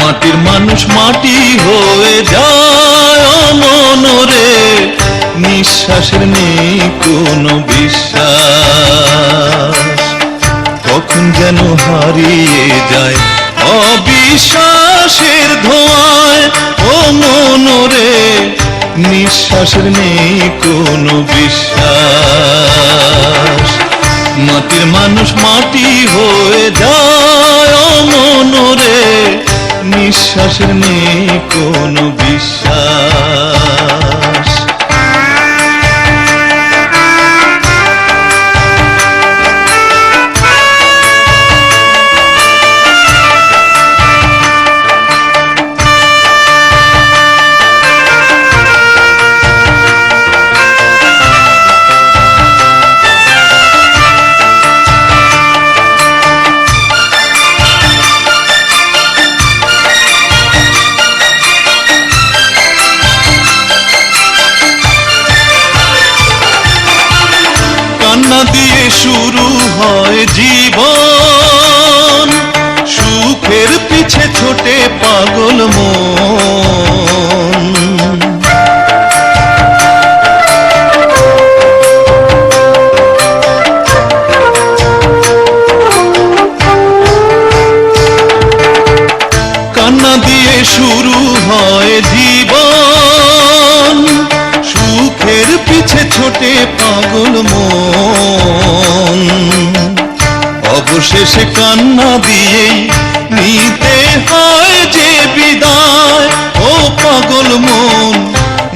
মাটির মানুষ মাটি হয়ে যায় মনরে নিঃশ্বাসের নেই কোনো বিশ্বাস। কখন যেন হারিয়ে যায় অবিশ্বাসের ধোঁয়ায় ও মনরে নিঃশ্বাসের নেই কোনো বিশ্বাস। মাটির মানুষ মাটি হয়ে যায় মনরে নিঃশ্বাসের নেই কোনো বিশ্বাস। দিয়ে শুরু হয় জীবন। সুখের পিছে ছোটে পাগল মন। কান্না দিয়ে শুরু হয় জীবন। অবশেষে কান্না দিয়ে নিতে হয় যে বিদায়। ও পাগল মন,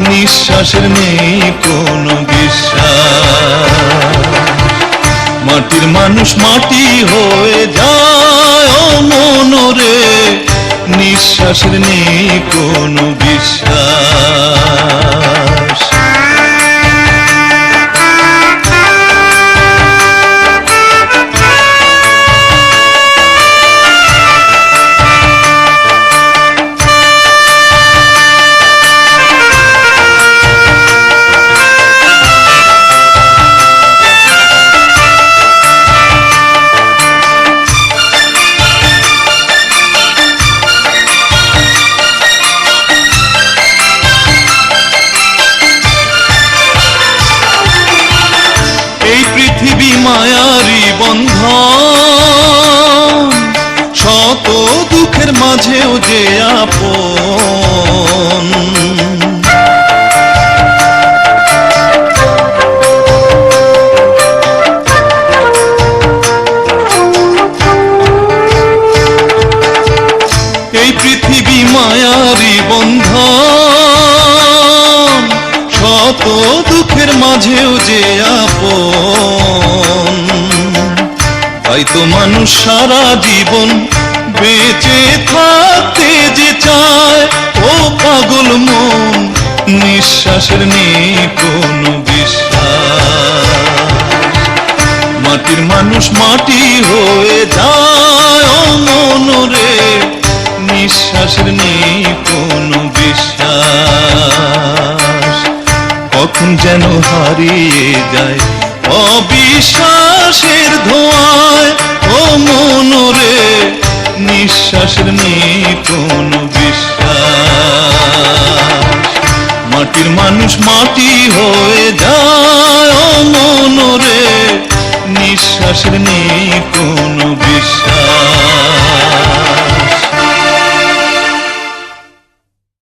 নিঃশ্বাসের নেই কোনো বিশ্বাস। মাটির মানুষ মাটি হয়ে যায়, ও মনরে নিঃশ্বাসের নেই কোনো বিশ্বাস। মাঝেও যে আপন। এই পৃথিবী মায়ারি বন্ধন, শত দুঃখের মাঝেও যে আপন। তাই তো মানুষ সারা জীবন বেঁচে থাকতে যে চায়, ও পাগল মন, নিঃশ্বাসের নেই কোনো বিশ্বাস। মাটির মানুষ মাটি হয়ে যায় ও মনরে নিঃশ্বাসের নেই কোনো বিশ্বাস। কখন যেন হারিয়ে যায় অবিশ্বাসের ধোঁয়ায় ও মনরে নিঃশ্বাসের নেই কোন বিশ্বাস। মাটির মানুষ মাটি হয়ে যায় মনরে নিঃশ্বাসের নেই কোনো